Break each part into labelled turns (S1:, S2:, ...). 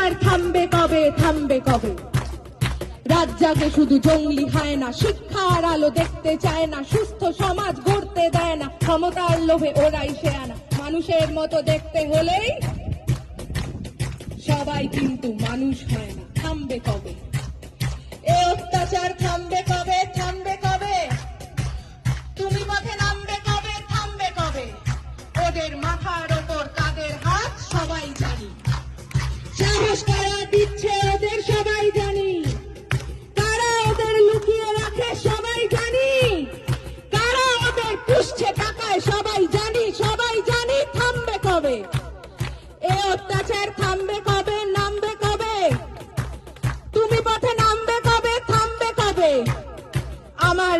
S1: থামবে কবে থামবে কবে? রাজ্জাকে শুধু জঙ্গলি হয় না, শিক্ষার আলো দেখতে চায় না, সুস্থ সমাজ গড়তে দেয় না, ক্ষমতার লোভে ওরাই সে আনা। মানুষের মতো দেখতে হলেই সবাই কিন্তু মানুষ হয় না, থামবে কবে?
S2: এ অত্যাচার থাম থামবে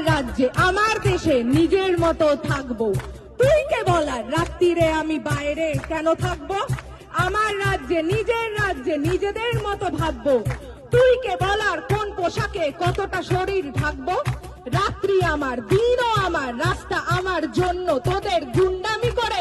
S1: রাজ্যে, আমার দেশে নিজের মতো থাকব। তুই কে বলার? রাত্রিরে আমি বাইরে কেন থাকব? আমার রাজ্যে, নিজের রাজ্যে নিজেদের মতো ভাববো। তুই কে বলার? কোন পোশাকে কতটা শরীর ঢাকবো? রাত্রি আমার, দিনও আমার, রাস্তা আমার জন্য তোদের গুন্ডামি করে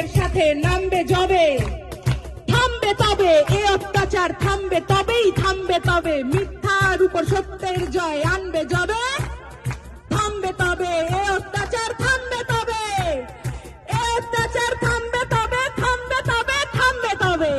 S1: দেশের সাথে নামবে যাবে, থামবে তবে,
S2: এ অত্যাচার থামবে তবেই, থামবে তবে, মিথ্যার উপর সত্যের জয়
S1: আনবে যাবে, থামবে তবে, এ অত্যাচার থামবে তবে, এ অত্যাচার থামবে তবে থামবে তবে থামবে তবে।